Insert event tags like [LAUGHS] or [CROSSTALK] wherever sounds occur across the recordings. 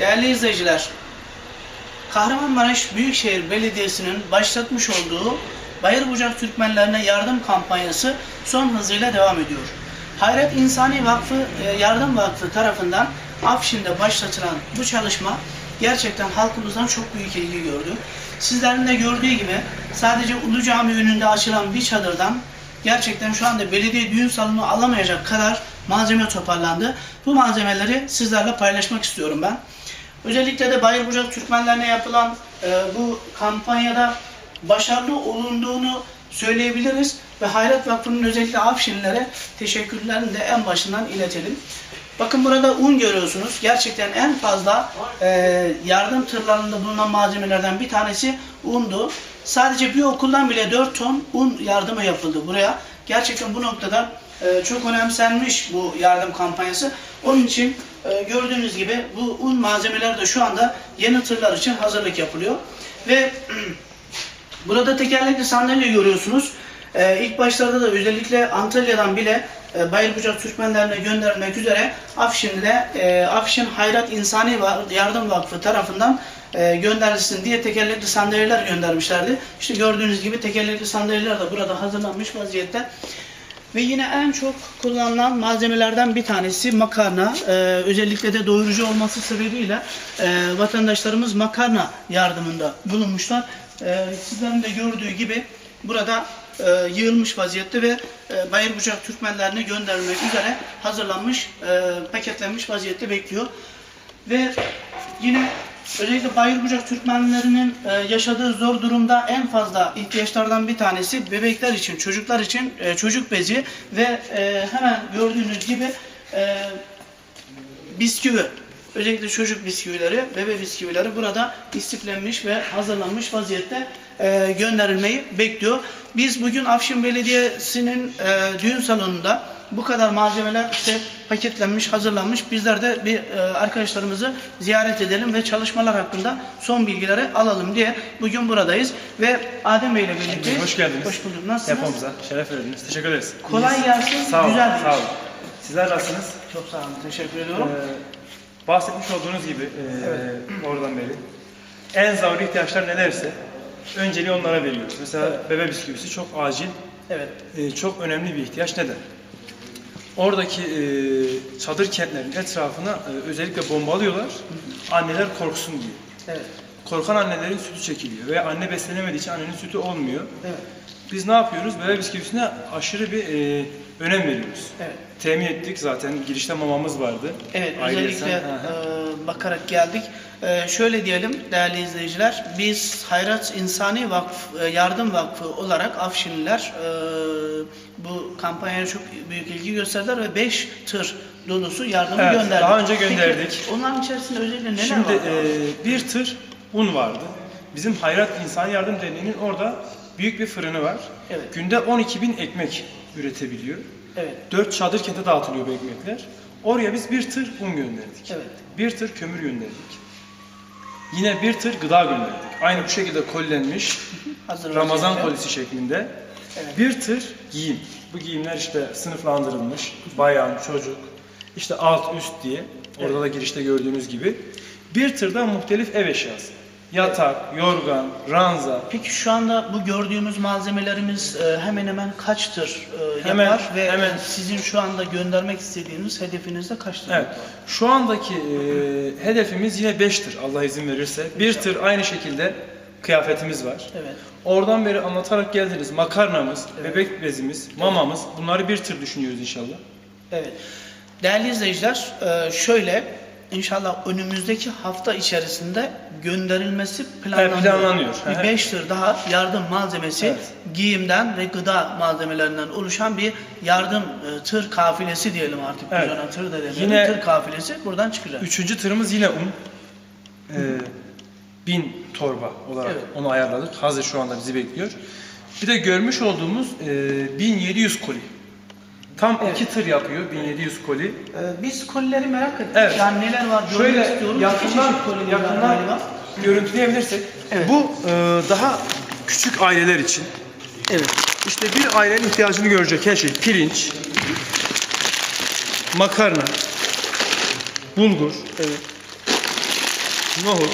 Değerli izleyiciler, Kahramanmaraş Büyükşehir Belediyesi'nin başlatmış olduğu Bayır Bucak Türkmenlerine yardım kampanyası son hızıyla devam ediyor. Hayret İnsani Vakfı e, Yardım Vakfı tarafından Afşin'de başlatılan bu çalışma gerçekten halkımızdan çok büyük ilgi gördü. Sizlerin de gördüğü gibi sadece Ulu Cami önünde açılan bir çadırdan gerçekten şu anda belediye düğün salonu alamayacak kadar malzeme toparlandı. Bu malzemeleri sizlerle paylaşmak istiyorum ben. Özellikle de Bayır Bucak Türkmenlerine yapılan e, bu kampanyada başarılı olunduğunu söyleyebiliriz ve Hayrat Vakfı'nın özellikle Afşinlilere teşekkürlerini de en başından iletelim. Bakın burada un görüyorsunuz. Gerçekten en fazla e, yardım tırlarında bulunan malzemelerden bir tanesi undu. Sadece bir okuldan bile 4 ton un yardımı yapıldı buraya. Gerçekten bu noktada e, çok önemsenmiş bu yardım kampanyası. Onun için e, gördüğünüz gibi bu un malzemeleri de şu anda yeni tırlar için hazırlık yapılıyor. Ve [CLEARS THROAT] Burada tekerlekli sandalye görüyorsunuz. Ee, ilk başlarda da özellikle Antalya'dan bile e, Bayırbucak Türkmenlerine gönderilmek üzere Afşin'de e, Afşin Hayrat İnsani Yardım Vakfı tarafından e, gönderilsin diye tekerlekli sandalyeler göndermişlerdi. İşte gördüğünüz gibi tekerlekli sandalyeler de burada hazırlanmış vaziyette. Ve yine en çok kullanılan malzemelerden bir tanesi makarna. Ee, özellikle de doyurucu olması sebebiyle e, vatandaşlarımız makarna yardımında bulunmuşlar. Ee, sizlerin de gördüğü gibi burada e, yığılmış vaziyette ve e, Bayırbucak Türkmenlerine gönderilmek üzere hazırlanmış, e, paketlenmiş vaziyette bekliyor. Ve yine özellikle Bayırbucak Türkmenlerinin e, yaşadığı zor durumda en fazla ihtiyaçlardan bir tanesi bebekler için, çocuklar için e, çocuk bezi ve e, hemen gördüğünüz gibi e, bisküvi. Özellikle çocuk bisküvileri, bebe bisküvileri burada istiflenmiş ve hazırlanmış vaziyette e, gönderilmeyi bekliyor. Biz bugün Afşin Belediyesi'nin e, düğün salonunda bu kadar malzemeler işte paketlenmiş, hazırlanmış. Bizler de bir e, arkadaşlarımızı ziyaret edelim ve çalışmalar hakkında son bilgileri alalım diye bugün buradayız. Ve Adem Bey ile birlikte. Hoş geldiniz. Hoş bulduk. Nasılsınız? Yapmamıza şeref verdiniz. Teşekkür ederiz. Kolay gelsin. Sağ olun. Güzel. Sağ olun. Sizler nasılsınız? Çok sağ olun. Teşekkür ediyorum. Ee, bahsetmiş olduğunuz gibi e, oradan beri en zaruri ihtiyaçlar nelerse önceliği onlara veriyoruz. Mesela bebe bisküvisi çok acil, evet. e, çok önemli bir ihtiyaç. Neden? Oradaki e, çadır kentlerin etrafına e, özellikle bombalıyorlar. Anneler korksun diye. Evet. Korkan annelerin sütü çekiliyor ve anne beslenemediği için annenin sütü olmuyor. Evet. Biz ne yapıyoruz? Bebe bisküvisine aşırı bir e, önem veriyoruz. Evet. Temin ettik zaten girişte mamamız vardı. Evet, Ailesen, özellikle e, bakarak geldik. E, şöyle diyelim değerli izleyiciler, biz Hayrat İnsani Vakfı, e, Yardım Vakfı olarak Afşinliler e, bu kampanyaya çok büyük ilgi gösterdiler ve 5 tır dolusu yardımı Evet, gönderdik. daha önce gönderdik. Peki, onların içerisinde özellikle neler Şimdi var? e, bir tır un vardı. Bizim Hayrat İnsan Yardım Derneği'nin orada büyük bir fırını var. Evet. Günde 12 bin ekmek üretebiliyor. Evet, 4 çadır kente dağıtılıyor bu ekmekler. Oraya biz bir tır un gönderdik. evet, Bir tır kömür gönderdik. Yine bir tır gıda gönderdik. Aynı bu şekilde kolilenmiş. [LAUGHS] hazır Ramazan vaziyette. kolisi şeklinde. Evet. Bir tır giyim. Bu giyimler işte sınıflandırılmış. Bayan, çocuk, işte alt üst diye. Orada Evet. da girişte gördüğünüz gibi. Bir tırda muhtelif ev eşyası. Yatak, yorgan, ranza. Peki şu anda bu gördüğümüz malzemelerimiz e, hemen hemen kaçtır e, yapar Hemen- ve hemen- sizin şu anda göndermek istediğiniz hedefinizde kaçtır? Evet. Şu andaki e, hedefimiz yine 5 tır Allah izin verirse. Bir tır aynı şekilde kıyafetimiz var. Evet. Oradan beri anlatarak geldiniz. Makarnamız, bebek bezimiz, mamamız. Bunları bir tır düşünüyoruz inşallah. Evet. Değerli izleyiciler, şöyle inşallah önümüzdeki hafta içerisinde gönderilmesi planlanıyor. Planlanıyor. Bir hı. 5 tır daha yardım malzemesi Evet. giyimden ve gıda malzemelerinden oluşan bir yardım e, tır kafilesi diyelim artık. Evet. Biz ona tır da demeyelim. Yine- tır kafilesi buradan çıkacak. Üçüncü tırımız yine un. Ee, bin torba olarak Evet. onu ayarladık. Hazır şu anda bizi bekliyor. Bir de görmüş olduğumuz e, 1700 koli. Tam Evet. iki tır yapıyor 1700 koli. E, biz kolileri merak ettik. Evet. Yani neler var görmek Şöyle istiyoruz. İki yakından, yakından galiba. görüntüleyebilirsek. Evet. Bu e, daha küçük aileler için. Evet. İşte bir ailenin ihtiyacını görecek her şey. Pirinç, makarna, bulgur, Evet. nohut,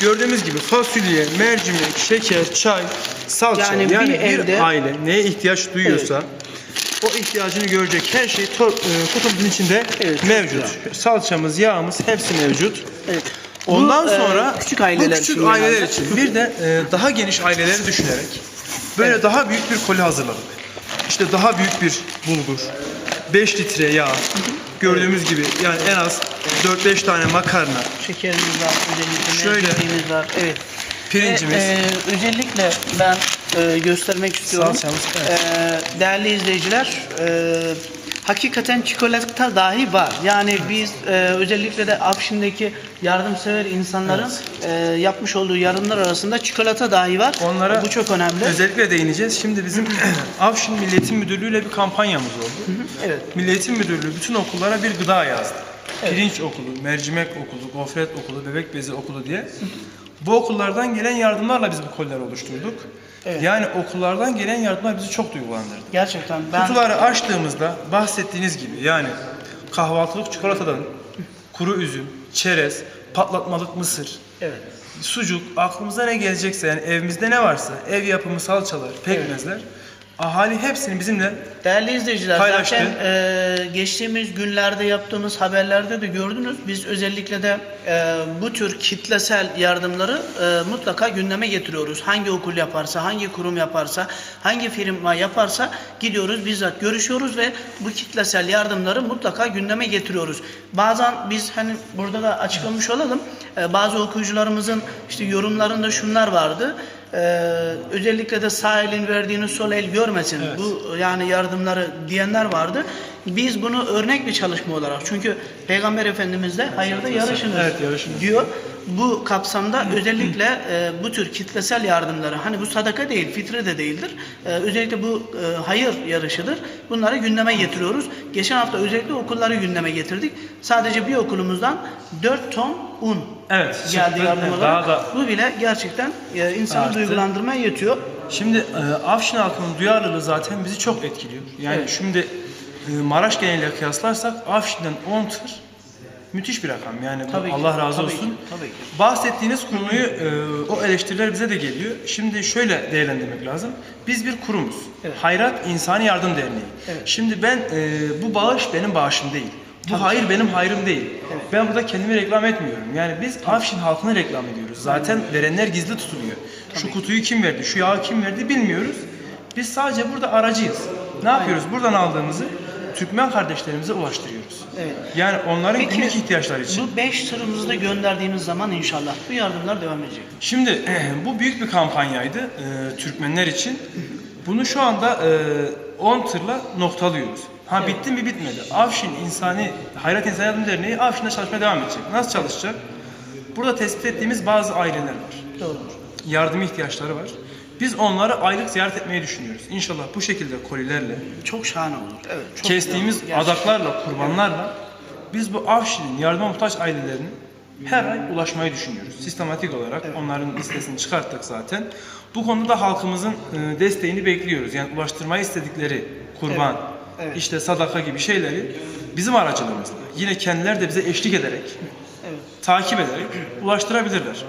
gördüğümüz gibi fasulye, mercimek, şeker, çay, salça Yani yani, bir bir, evde- aile neye ihtiyaç duyuyorsa o ihtiyacını görecek her şey tor- e, kutumuzun içinde Evet, mevcut. Salçamız, yağımız hepsi mevcut. Evet. Ondan Bu, e, sonra küçük aileler bu küçük için aileler genelde. için bir de e, daha geniş aileleri düşünerek böyle daha büyük bir koli hazırladık. İşte daha büyük bir bulgur, 5 litre yağ, gördüğümüz gibi yani en az 4-5 tane makarna, Şekerimiz var, özellikle Şöyle. mercimeğimiz var. Evet. Pirincimiz, Ve, e, özellikle ben e, göstermek istiyorum. Salçamız, evet. E, değerli izleyiciler, e, hakikaten çikolata dahi var. Yani biz e, özellikle de Afşin'deki yardımsever insanların e, yapmış olduğu yardımlar arasında çikolata dahi var. Onlara Bu çok önemli. özellikle değineceğiz. Şimdi bizim [CLEARS THROAT] Afşin Milliyetin Müdürlüğü ile bir kampanyamız oldu. Evet. Milliyetin Müdürlüğü bütün okullara bir gıda yazdı. Evet. Pirinç okulu, mercimek okulu, gofret okulu, bebek bezi okulu diye. Bu okullardan gelen yardımlarla biz bu kolileri oluşturduk. Evet. Yani okullardan gelen yardımlar bizi çok duygulandırdı. Gerçekten ben Kutuları açtığımızda bahsettiğiniz gibi yani kahvaltılık çikolatadan kuru üzüm, çerez, patlatmalık mısır, evet. sucuk, aklımıza ne gelecekse yani evimizde ne varsa ev yapımı salçalar, pekmezler ahali hepsini bizimle Değerli izleyiciler Paylaştı. zaten e, geçtiğimiz günlerde yaptığımız haberlerde de gördünüz. Biz özellikle de e, bu tür kitlesel yardımları e, mutlaka gündeme getiriyoruz. Hangi okul yaparsa, hangi kurum yaparsa, hangi firma yaparsa gidiyoruz bizzat görüşüyoruz ve bu kitlesel yardımları mutlaka gündeme getiriyoruz. Bazen biz hani burada da açıklamış olalım. e, bazı okuyucularımızın işte yorumlarında şunlar vardı. Ee, özellikle de sağ elin verdiğini sol el görmesin. Evet. Bu yani yardımları diyenler vardı. Biz bunu örnek bir çalışma olarak çünkü Peygamber Efendimiz de hayırda yarışınız, Evet, yarışınız. diyor. Bu kapsamda özellikle e, bu tür kitlesel yardımları hani bu sadaka değil, fitre de değildir. E, özellikle bu e, hayır yarışıdır. Bunları gündeme getiriyoruz. Geçen hafta özellikle okulları gündeme getirdik. Sadece bir okulumuzdan 4 ton un Evet, geldi yardım olarak. daha da Bu bile gerçekten e, insanı Arttı. duygulandırmaya yetiyor. Şimdi e, Afşin halkının duyarlılığı zaten bizi çok etkiliyor. Yani Evet. şimdi e, Maraş geneliyle kıyaslarsak Afşin'den 10 tır müthiş bir rakam. Yani Tabii ki, Allah razı tabii olsun. ki, tabii ki. Bahsettiğiniz konuyu e, o eleştiriler bize de geliyor. Şimdi şöyle değerlendirmek lazım. Biz bir kurumuz. Evet. Hayrat İnsani Yardım Derneği. Evet. Şimdi ben e, bu bağış benim bağışım değil. Bu hayır benim hayrım değil. Evet. Ben burada kendimi reklam etmiyorum. Yani biz Afşin halkını reklam ediyoruz. Zaten verenler gizli tutuluyor. Şu kutuyu kim verdi, şu yağı kim verdi bilmiyoruz. Biz sadece burada aracıyız. Ne yapıyoruz? Buradan aldığımızı Türkmen kardeşlerimize ulaştırıyoruz. Evet. Yani onların Peki, günlük ihtiyaçları için. Bu 5 tırımızı da gönderdiğimiz zaman inşallah bu yardımlar devam edecek. Şimdi bu büyük bir kampanyaydı e, Türkmenler için. Bunu şu anda e, 10 tırla noktalıyoruz. Ha Evet. bitti mi bitmedi. Afşin İnsani Hayrat İnsani Yardım Derneği Afşin'de çalışmaya devam edecek. Nasıl çalışacak? Burada tespit ettiğimiz bazı aileler var. Doğrudur. Yardım ihtiyaçları var. Biz onları aylık ziyaret etmeyi düşünüyoruz. İnşallah bu şekilde kolilerle, Çok şahane olur. Evet. Çok kestiğimiz güzel olur. adaklarla, kurbanlarla biz bu Afşin'in yardıma muhtaç ailelerine her ay ulaşmayı düşünüyoruz. Sistematik olarak onların listesini çıkarttık zaten. Bu konuda da halkımızın e, desteğini bekliyoruz. Yani ulaştırmayı istedikleri kurban, evet. işte sadaka gibi şeyleri bizim aracılığımızla yine kendileri de bize eşlik ederek, Evet. takip ederek ulaştırabilirler.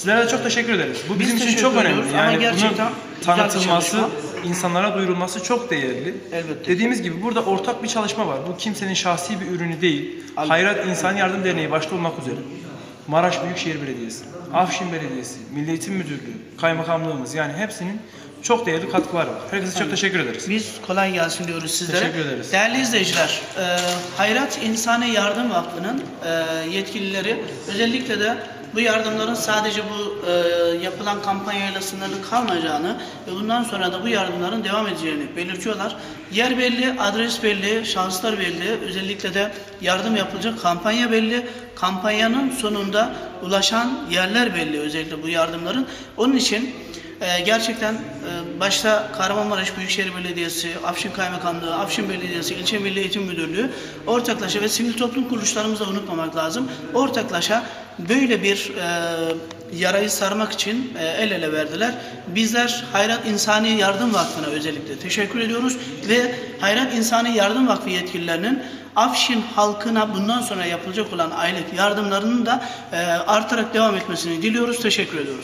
Sizlere de çok teşekkür ederiz. Bu Biz bizim için teşekkür çok önemli. ama Yani gerçekten bunun tanıtılması, insanlara duyurulması çok değerli. Elbette. Dediğimiz gibi burada ortak bir çalışma var. Bu kimsenin şahsi bir ürünü değil. Al- Hayrat İnsani Yardım Derneği başta olmak üzere. Maraş Büyükşehir Belediyesi, Afşin Belediyesi, Milli Eğitim Müdürlüğü, Kaymakamlığımız yani hepsinin çok değerli katkıları var. Herkese çok teşekkür ederiz. Biz kolay gelsin diyoruz sizlere. Teşekkür ederiz. Değerli izleyiciler, e, Hayrat İnsani Yardım Vakfı'nın e, yetkilileri özellikle de bu yardımların sadece bu e, yapılan kampanyayla sınırlı kalmayacağını ve bundan sonra da bu yardımların devam edeceğini belirtiyorlar. Yer belli, adres belli, şahıslar belli, özellikle de yardım yapılacak kampanya belli. Kampanyanın sonunda ulaşan yerler belli özellikle bu yardımların. Onun için e, gerçekten e, başta Kahramanmaraş Büyükşehir Belediyesi, Afşin Kaymakamlığı, Afşin Belediyesi, İlçe Milli Eğitim Müdürlüğü ortaklaşa ve sivil toplum kuruluşlarımızı unutmamak lazım. Ortaklaşa böyle bir e, yarayı sarmak için e, el ele verdiler. Bizler Hayrat İnsani Yardım Vakfı'na özellikle teşekkür ediyoruz ve Hayrat İnsani Yardım Vakfı yetkililerinin Afşin halkına bundan sonra yapılacak olan aylık yardımlarının da e, artarak devam etmesini diliyoruz. Teşekkür ediyoruz.